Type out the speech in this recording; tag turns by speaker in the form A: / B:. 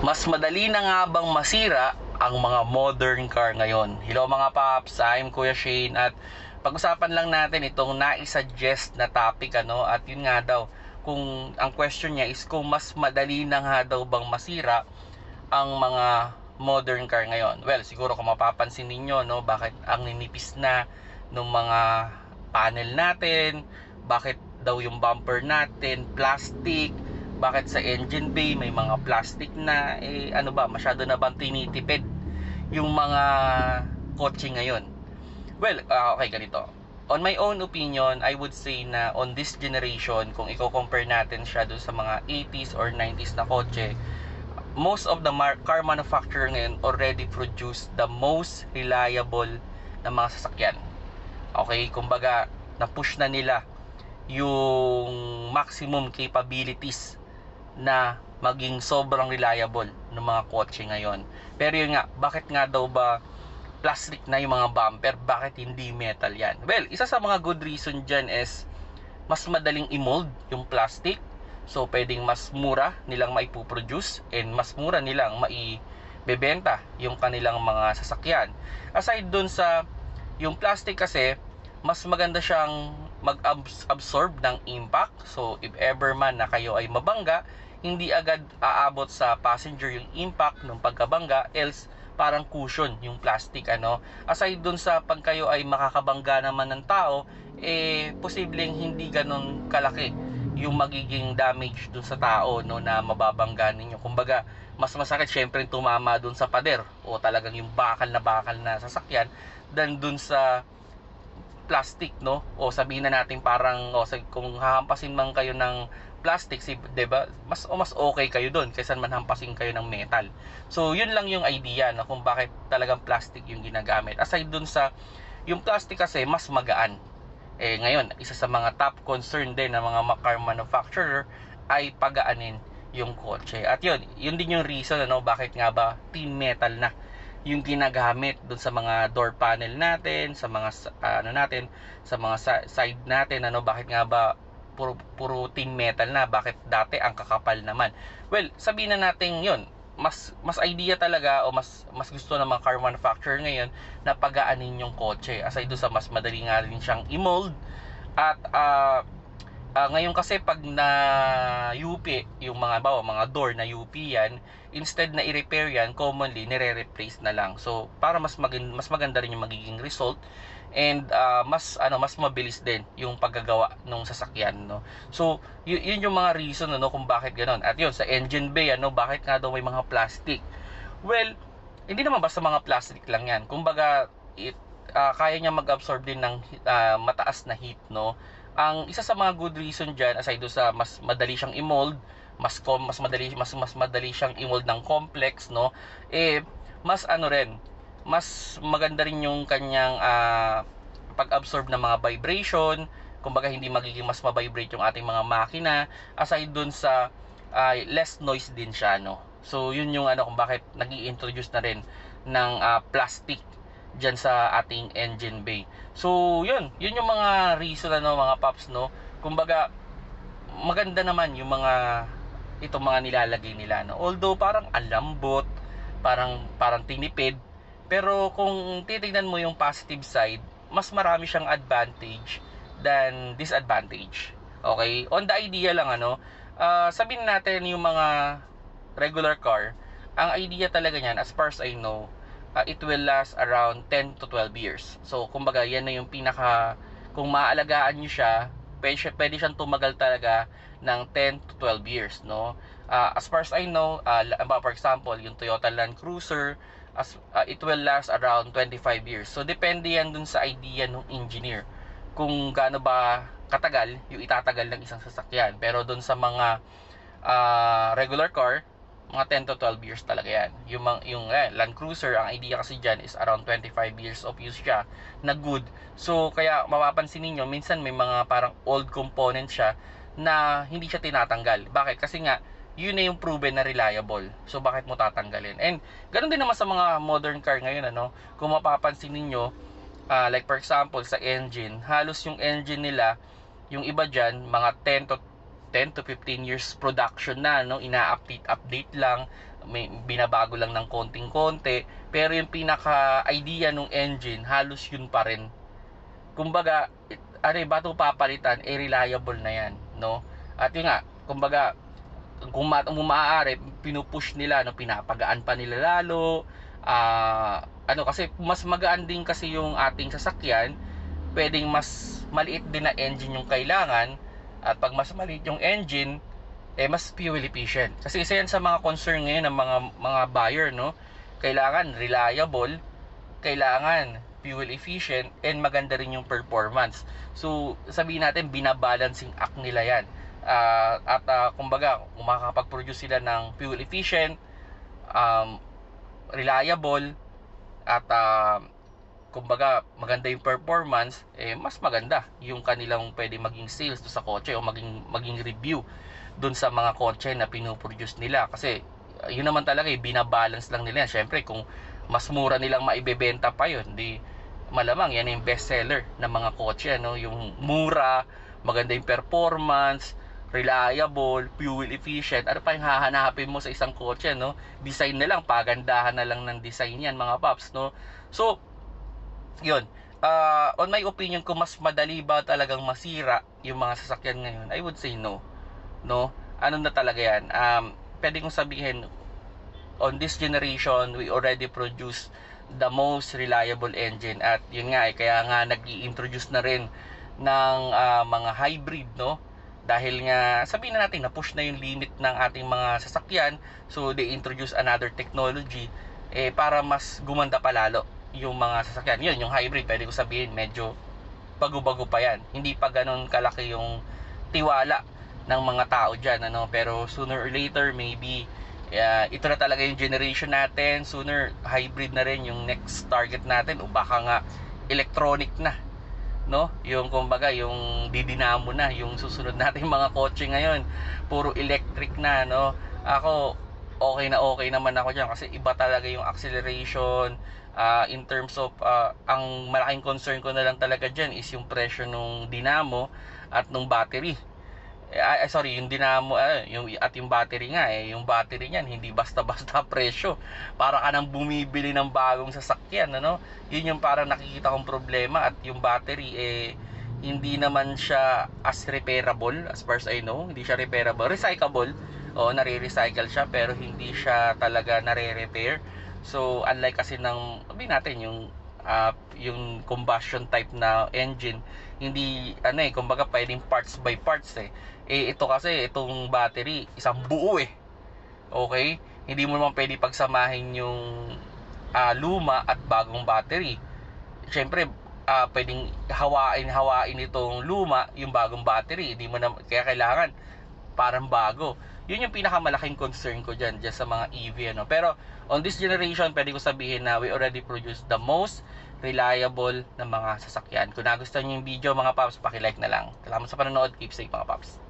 A: Mas madali na nga bang masira ang mga modern car ngayon? Hello mga paps, I'm Kuya Shane at pag-usapan lang natin itong naisuggest na topic ano at yun nga daw kung ang question niya is kung mas madali na nga daw bang masira ang mga modern car ngayon. Well, siguro kung mapapansin ninyo no, bakit ang ninipis na ng mga panel natin, bakit daw yung bumper natin plastic, bakit sa engine bay may mga plastic na eh ano ba masyado na bang tinitipid yung mga kotse ngayon? Well ah, okay ganito. On my own opinion I would say na on this generation kung i-compare natin siya doon sa mga 80s or 90s na kotse most of the car manufacturer ngayon already produce the most reliable na mga sasakyan. Okay kumbaga na-push na nila yung maximum capabilities na maging sobrang reliable ng mga kotse ngayon. Pero yun nga, bakit nga daw ba plastic na yung mga bumper? Bakit hindi metal yan? Well, isa sa mga good reason dyan is mas madaling i-mold yung plastic. So, pwedeng mas mura nilang maipuproduce and mas mura nilang maibebenta yung kanilang mga sasakyan. Aside dun sa yung plastic kasi, mas maganda siyang mag-absorb ng impact. So, if ever man na kayo ay mabangga, hindi agad aabot sa passenger yung impact ng pagkabangga, else parang cushion yung plastic ano. Aside dun sa pag kayo ay makakabangga naman ng tao, eh posibleng hindi ganun kalaki yung magiging damage dun sa tao no na mababangga ninyo. Kumbaga, mas masakit syempre tumama dun sa pader o talagang yung bakal na bakal na sasakyan than dun sa plastic no? O sabihin na natin parang o kung hahampasin man kayo ng plastic si 'di ba mas o mas okay kayo doon kaysa man hampasin kayo ng metal. So yun lang yung idea no? Kung bakit talagang plastic yung ginagamit. Aside dun sa yung plastic kasi mas magaan. Eh ngayon isa sa mga top concern din ng mga car manufacturer ay pagaanin yung kotse. At yun yun din yung reason ano bakit nga ba team metal na yung ginagamit doon sa mga door panel natin, sa mga uh, ano natin, sa mga side natin, ano bakit nga ba puro, puro tin metal na, bakit dati ang kakapal naman. Well, sabihin na natin 'yon. Mas mas idea talaga o mas mas gusto ng mga car manufacturer ngayon na pagaanin yung kotse. Aside do sa mas madali nga rin siyang i-mold at uh, uh, ngayon kasi pag na UP yung mga bawa mga door na UP yan instead na i-repair yan commonly nire-replace na lang. So para mas maganda, mas maganda rin yung magiging result and uh, mas ano mas mabilis din yung paggagawa ng sasakyan no? So yun yung mga reason no kung bakit ganoon at yun sa engine bay ano bakit nga daw may mga plastic? Well hindi naman basta mga plastic lang yan. Kumbaga it uh, kaya niya mag-absorb din ng uh, mataas na heat no ang isa sa mga good reason diyan aside sa mas madali siyang i-mold mas com mas madali mas mas madali siyang i-mold ng complex no? Eh mas ano rin mas maganda rin yung kanyang uh, pag-absorb ng mga vibration. Kumbaga hindi magiging mas ma-vibrate yung ating mga makina. Aside dun sa uh, less noise din siya no? So yun yung ano kung bakit nag introduce na rin ng uh, plastic dyan sa ating engine bay. So, yun. Yun yung mga reason, ano, mga paps, no? Kumbaga, maganda naman yung mga itong mga nilalagay nila, no? Although, parang alambot, parang, parang tinipid. Pero, kung titignan mo yung positive side, mas marami siyang advantage than disadvantage. Okay? On the idea lang, ano, uh, sabihin natin yung mga regular car, ang idea talaga niyan, as far as I know, uh, it will last around 10 to 12 years. So, kumbaga, yan na yung pinaka, kung maaalagaan nyo siya, pwede, pwede siyang tumagal talaga ng 10 to 12 years, no? Uh, as far as I know, uh, for example, yung Toyota Land Cruiser, as, uh, it will last around 25 years. So, depende yan dun sa idea ng engineer. Kung gaano ba katagal yung itatagal ng isang sasakyan. Pero dun sa mga uh, regular car, mga 10 to 12 years talaga yan. Yung, yung eh, Land Cruiser, ang idea kasi dyan is around 25 years of use siya na good. So, kaya mapapansin niyo minsan may mga parang old component siya na hindi siya tinatanggal. Bakit? Kasi nga, yun na yung proven na reliable. So, bakit mo tatanggalin? And, ganun din naman sa mga modern car ngayon, ano? Kung mapapansin niyo uh, like for example, sa engine, halos yung engine nila, yung iba dyan, mga 10 to 10 to 15 years production na, no? Ina-update update lang, may binabago lang ng konting-konti, pero yung pinaka-idea ng engine, halos yun pa rin. Kumbaga, ano, bato papalitan, eh reliable na yan, no? At yun nga, kumbaga, kung, ma- maaari, pinupush nila, no, pinapagaan pa nila lalo, ah, ano, kasi mas magaan din kasi yung ating sasakyan, pwedeng mas maliit din na engine yung kailangan, at pag mas maliit yung engine, eh mas fuel efficient. Kasi isa yan sa mga concern ngayon ng mga mga buyer, no? Kailangan reliable, kailangan fuel efficient, and maganda rin yung performance. So, sabihin natin, binabalancing act nila yan. Ah, at ah, kumbaga, makakapag-produce sila ng fuel efficient, um, reliable, at ah, kumbaga maganda yung performance, eh mas maganda yung kanilang pwede maging sales sa kotse o maging maging review doon sa mga kotse na pinoproduce nila kasi uh, yun naman talaga eh, binabalance lang nila yan. Syempre kung mas mura nilang maibebenta pa yun, di malamang yan yung best seller ng mga kotse ano, yung mura, maganda yung performance, reliable, fuel efficient. Ano pa yung hahanapin mo sa isang kotse, no? Design na lang, pagandahan na lang ng design yan, mga paps, no? So, yun. Uh, on my opinion, kung mas madali ba talagang masira yung mga sasakyan ngayon, I would say no. No? Ano na talaga yan? Um, pwede kong sabihin, on this generation, we already produce the most reliable engine. At yun nga, eh, kaya nga nag introduce na rin ng uh, mga hybrid, no? Dahil nga, sabihin na natin, na-push na yung limit ng ating mga sasakyan. So, they introduce another technology eh, para mas gumanda pa lalo yung mga sasakyan. Yun, yung hybrid, pwede ko sabihin, medyo bago-bago pa yan. Hindi pa ganun kalaki yung tiwala ng mga tao dyan. Ano? Pero sooner or later, maybe, uh, ito na talaga yung generation natin. Sooner, hybrid na rin yung next target natin. O baka nga, electronic na. No? Yung kumbaga, yung didinamo na, yung susunod nating mga kotse ngayon. Puro electric na, no? Ako, okay na okay naman ako dyan kasi iba talaga yung acceleration, uh, in terms of uh, ang malaking concern ko na lang talaga dyan is yung presyo ng dinamo at nung battery. Eh, sorry yung dinamo uh, yung, at yung battery nga eh yung battery niyan hindi basta-basta presyo. Para ka nang bumibili ng bagong sasakyan ano? Yun yung parang nakikita kong problema at yung battery eh hindi naman siya as repairable as far as I know. Hindi siya repairable. Recyclable. O nare-recycle siya pero hindi siya talaga nare-repair so unlike kasi ng sabi natin yung uh, yung combustion type na engine hindi ano eh kumbaga pwedeng parts by parts eh. Eh ito kasi itong battery isang buo eh. Okay? Hindi mo naman pwede pagsamahin yung uh, luma at bagong battery. Syempre uh, pwedeng hawain hawain itong luma yung bagong battery. Hindi mo na kaya kailangan parang bago yun yung pinakamalaking concern ko dyan, dyan sa mga EV. Ano. Pero on this generation, pwede ko sabihin na we already produce the most reliable na mga sasakyan. Kung nagustuhan nyo yung video mga paps, like na lang. Salamat sa panonood. Keep safe mga paps.